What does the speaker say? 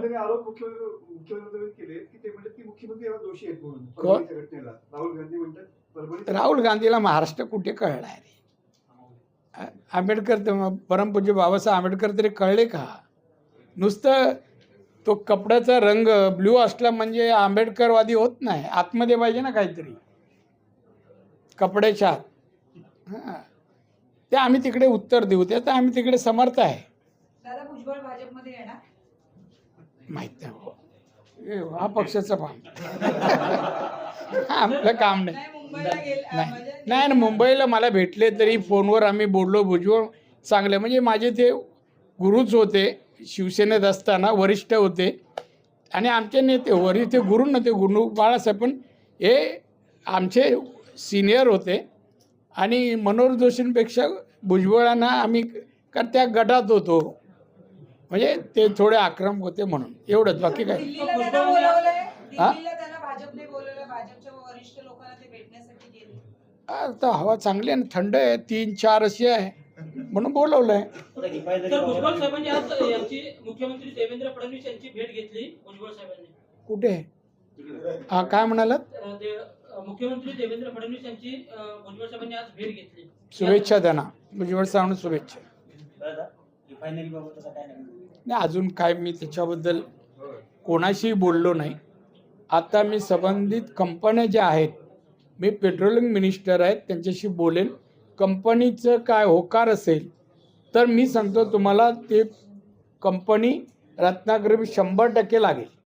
त्यांनी आरोप मुख्यमंत्री मुख्यमंत्र्यांनी केले की ते म्हणजे ती मुख्यमंत्री याला दोषी आहेत म्हणून. घटनेला. राहुल गांधी म्हणतात राहुल गांधीला महाराष्ट्र कुठे कळला रे आंबेडकर तर परमपूज्य बाबासाहेब आंबेडकर तरी कळले का? नुसतं तो कपड्याचा रंग ब्ल्यू असला म्हणजे आंबेडकरवादी होत नाही. आतमध्ये पाहिजे ना काहीतरी. कपड्याच्या आत. हां. ते आम्ही तिकडे उत्तर देऊ. त्याचं आम्ही तिकडे समर्थ आहे. दादा भुजबळ भाजपमध्ये येणार माहीत नाही हो. पक्षाचं काम आपलं काम नाही. नाही नाही म्हणजे ना मुंबईला मला भेटले तरी फोनवर आम्ही बोललो भुजबळ चांगले. म्हणजे माझे ते गुरुच होते शिवसेनेत असताना वरिष्ठ होते. आणि आमचे नेते वरी ते गुरु नव्हते गुरु बाळासाहेब पण हे आमचे सिनियर होते. आणि मनोहर जोशींपेक्षा भुजबळांना आम्ही कारण त्या गटात होतो. म्हणजे ते थोडे आक्रमक होते म्हणून. एवढंच. बाकी काय? दिल्लीला त्यांना बोलवलंय. हा? दिल्लीला त्यांना भाजपने बोलवलंय. भाजपच्या वरिष्ठ लोकांना ते भेटण्यासाठी गेले. आता हवा चांगली आहे ना थंड आहे. तीन चार अशी आहे. म्हणून बोलवलं आहे तर भुजबळ साहेबांनी आज यांची मुख्यमंत्री देवेंद्र फडणवीस यांची भेट घेतली भुजबळ साहेबांनी. कुठे? हा काय म्हणालात? मुख्यमंत्री देवेंद्र फडणवीस यांची भुजबळ साहेबांनी आज भेट घेतली. शुभेच्छा त्यांना भुजबळ साहेबांना शुभेच्छा. नाही अजून काय मी त्याच्याबद्दल कोणाशीही बोललो नाही. आता मी संबंधित कंपन्या ज्या आहेत मी पेट्रोलिंग मिनिस्टर आहेत त्यांच्याशी बोलेन. कंपनीचं काय होकार असेल तर मी सांगतो तुम्हाला ते कंपनी रत्नागिरी शंभर टक्के लागेल.